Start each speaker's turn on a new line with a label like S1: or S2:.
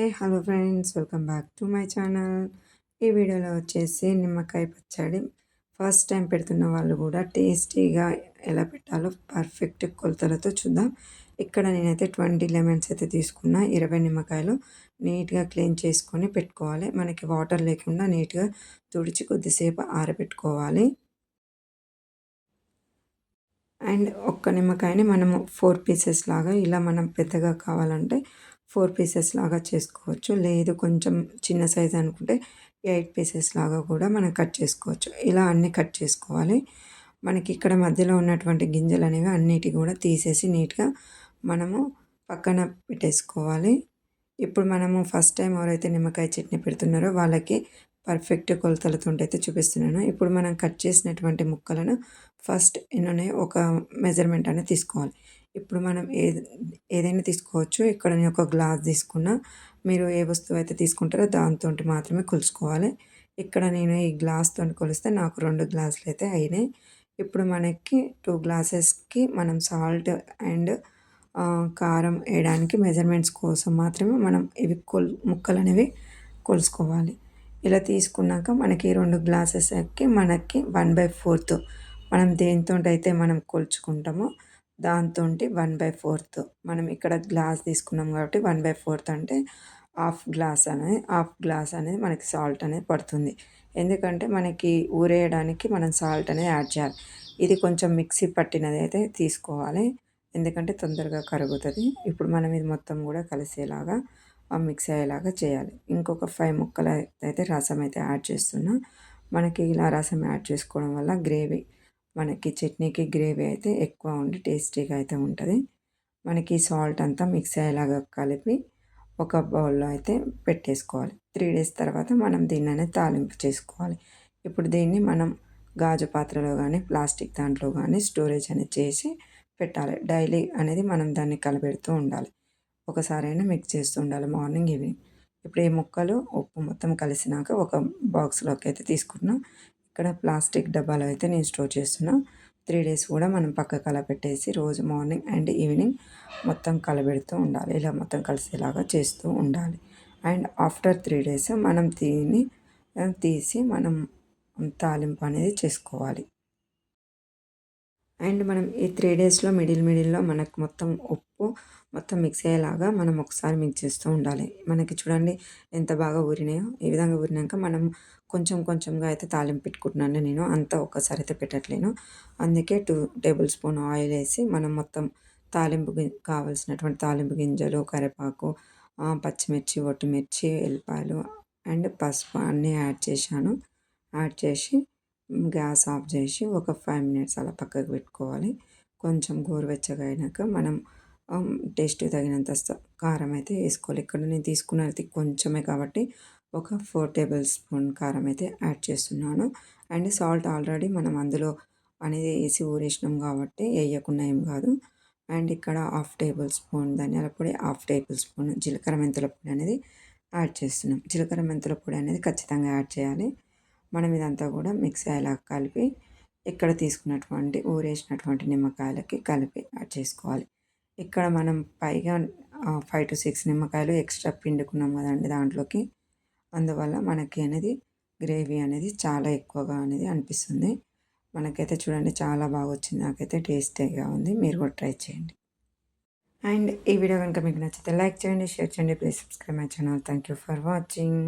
S1: Hi hello friends welcome back to my channel. ఈ వీడియోలో వచ్చేసి నిమ్మకాయ పచ్చడి. ఫస్ట్ టైం పెడుతున్న వాళ్ళు కూడా టేస్టీగా ఎలా పెట్టాలో పర్ఫెక్ట్ కొలతలతో చూద్దాం. ఇక్కడ నేనైతే ట్వంటీ లెమన్స్ అయితే తీసుకున్నా ఇరవై నిమ్మకాయలు నీట్గా క్లీన్ చేసుకొని పెట్టుకోవాలి. మనకి వాటర్ లేకుండా నీట్గా తుడిచి కొద్దిసేపు ఆరబెట్టుకోవాలి. అండ్ ఒక్క నిమ్మకాయని మనము ఫోర్ పీసెస్ లాగా ఇలా మనం పెద్దగా కావాలంటే ఫోర్ పీసెస్ లాగా చేసుకోవచ్చు. లేదు కొంచెం చిన్న సైజ్ అనుకుంటే ఎయిట్ పీసెస్ లాగా కూడా మనం కట్ చేసుకోవచ్చు. ఇలా అన్నీ కట్ చేసుకోవాలి. మనకి ఇక్కడ మధ్యలో ఉన్నటువంటి గింజలు అనేవి అన్నిటి కూడా తీసేసి నీట్గా మనము పక్కన పెట్టేసుకోవాలి. ఇప్పుడు మనము ఫస్ట్ టైం ఎవరైతే నిమ్మకాయ చట్నీ పెడుతున్నారో వాళ్ళకి పర్ఫెక్ట్ కొలతలతో అయితే చూపిస్తున్నాను. ఇప్పుడు మనం కట్ చేసినటువంటి ముక్కలను ఫస్ట్ ఎన్నునే ఒక మెజర్మెంట్ అనేది తీసుకోవాలి. ఇప్పుడు మనం ఏది ఏదైనా తీసుకోవచ్చు. ఇక్కడ నేను ఒక గ్లాస్ తీసుకున్నా. మీరు ఏ వస్తువు అయితే తీసుకుంటారో దాంతో మాత్రమే కొలుసుకోవాలి. ఇక్కడ నేను ఈ గ్లాస్తో కొలిస్తే నాకు రెండు గ్లాసులు అయితే అయినాయి. ఇప్పుడు మనకి టూ గ్లాసెస్కి మనం సాల్ట్ అండ్ కారం వేయడానికి మెజర్మెంట్స్ కోసం మాత్రమే మనం ఇవి కొల్ ముక్కలు అనేవి కొలుసుకోవాలి. ఇలా తీసుకున్నాక మనకి రెండు గ్లాసెస్కి మనకి వన్ బై ఫోర్త్ మనం దేనితో అయితే మనం కొలుచుకుంటామో దాంతో వన్ బై ఫోర్త్. మనం ఇక్కడ గ్లాస్ తీసుకున్నాం కాబట్టి వన్ బై ఫోర్త్ అంటే హాఫ్ గ్లాస్ అనేది హాఫ్ గ్లాస్ అనేది మనకి సాల్ట్ అనేది పడుతుంది. ఎందుకంటే మనకి ఊరేయడానికి మనం సాల్ట్ అనేది యాడ్ చేయాలి. ఇది కొంచెం మిక్సీ పట్టినది అయితే తీసుకోవాలి. ఎందుకంటే తొందరగా కరుగుతుంది. ఇప్పుడు మనం ఇది మొత్తం కూడా కలిసేలాగా మిక్స్ అయ్యేలాగా చేయాలి. ఇంకొక ఫైవ్ ముక్కలు అయితే రసం అయితే యాడ్ చేస్తున్నా. మనకి ఇలా రసం యాడ్ చేసుకోవడం వల్ల గ్రేవీ మనకి చట్నీకి గ్రేవీ అయితే ఎక్కువ ఉండి టేస్టీగా అయితే ఉంటుంది. మనకి సాల్ట్ అంతా మిక్స్ అయ్యేలాగా కలిపి ఒక బౌల్లో అయితే పెట్టేసుకోవాలి. త్రీ డేస్ తర్వాత మనం దీన్ని అనేది తాలింపు చేసుకోవాలి. ఇప్పుడు దీన్ని మనం గాజు పాత్రలో కానీ ప్లాస్టిక్ దాంట్లో కానీ స్టోరేజ్ అనేది చేసి పెట్టాలి. డైలీ అనేది మనం దాన్ని కలబెడుతూ ఉండాలి. ఒకసారైనా మిక్స్ చేస్తూ ఉండాలి మార్నింగ్ ఈవినింగ్. ఇప్పుడు ఈ ముక్కలు ఉప్పు మొత్తం కలిసినాక ఒక బాక్స్లోకి అయితే తీసుకున్నాం ఇక్కడ ప్లాస్టిక్ డబ్బాలో అయితే నేను స్టోర్ చేస్తున్నా. త్రీ డేస్ కూడా మనం పక్క కలపెట్టేసి రోజు మార్నింగ్ అండ్ ఈవినింగ్ మొత్తం కలబెడుతూ ఉండాలి. ఇలా మొత్తం కలిసేలాగా చేస్తూ ఉండాలి. అండ్ ఆఫ్టర్ త్రీ డేస్ మనం దీన్ని తీసి మనం తాలింపు అనేది చేసుకోవాలి. అండ్ మనం ఈ త్రీ డేస్లో మిడిల్ మిడిల్లో మనకు మొత్తం ఉప్పు మొత్తం మిక్స్ అయ్యేలాగా మనం ఒకసారి మిక్స్ చేస్తూ ఉండాలి. మనకి చూడండి ఎంత బాగా ఊరినాయో. ఈ విధంగా ఊరినాక మనం కొంచెం కొంచెంగా అయితే తాలింపు పెట్టుకుంటున్నాను నేను. అంతా ఒక్కసారి అయితే పెట్టట్లేను. అందుకే టూ టేబుల్ స్పూన్ ఆయిల్ వేసి మనం మొత్తం తాలింపు కావాల్సినటువంటి తాలింపు గింజలు కరివేపాకు పచ్చిమిర్చి ఒట్టిమిర్చి ఎల్లిపాయలు అండ్ పసుపు అన్నీ యాడ్ చేశాను. యాడ్ చేసి గ్యాస్ ఆఫ్ చేసి ఒక ఫైవ్ మినిట్స్ అలా పక్కకు పెట్టుకోవాలి. కొంచెం గోరువెచ్చగా అయినాక మనం టేస్ట్ తగినంత కారం అయితే వేసుకోవాలి. ఇక్కడ నేను తీసుకున్నది కొంచెమే కాబట్టి ఒక ఫోర్ టేబుల్ స్పూన్ కారం అయితే యాడ్ చేస్తున్నాను. అండ్ సాల్ట్ ఆల్రెడీ మనం అందులో అనేది వేసి ఊరేసినాం కాబట్టి వేయకుండా ఏం కాదు. అండ్ ఇక్కడ హాఫ్ టేబుల్ స్పూన్ ధనియాల పొడి హాఫ్ టేబుల్ స్పూన్ జీలకర్ర మెంతుల పొడి అనేది యాడ్ చేస్తున్నాం. జీలకర్ర మెంతుల పొడి అనేది ఖచ్చితంగా యాడ్ చేయాలి. మనం ఇదంతా కూడా మిక్స్ అయ్యేలా కలిపి ఇక్కడ తీసుకున్నటువంటి ఊరేసినటువంటి నిమ్మకాయలకి కలిపి యాడ్ చేసుకోవాలి. ఇక్కడ మనం పైగా ఫైవ్ టు సిక్స్ నిమ్మకాయలు ఎక్స్ట్రా పిండుకున్నాం కదండి దాంట్లోకి. అందువల్ల మనకి అనేది గ్రేవీ అనేది చాలా ఎక్కువగా అనేది అనిపిస్తుంది. మనకైతే చూడండి చాలా బాగా వచ్చింది. నాకైతే టేస్టీగా ఉంది. మీరు కూడా ట్రై చేయండి. అండ్ ఈ వీడియో కనుక మీకు నచ్చితే లైక్ చేయండి షేర్ చేయండి. Please subscribe my channel. Thank you for watching.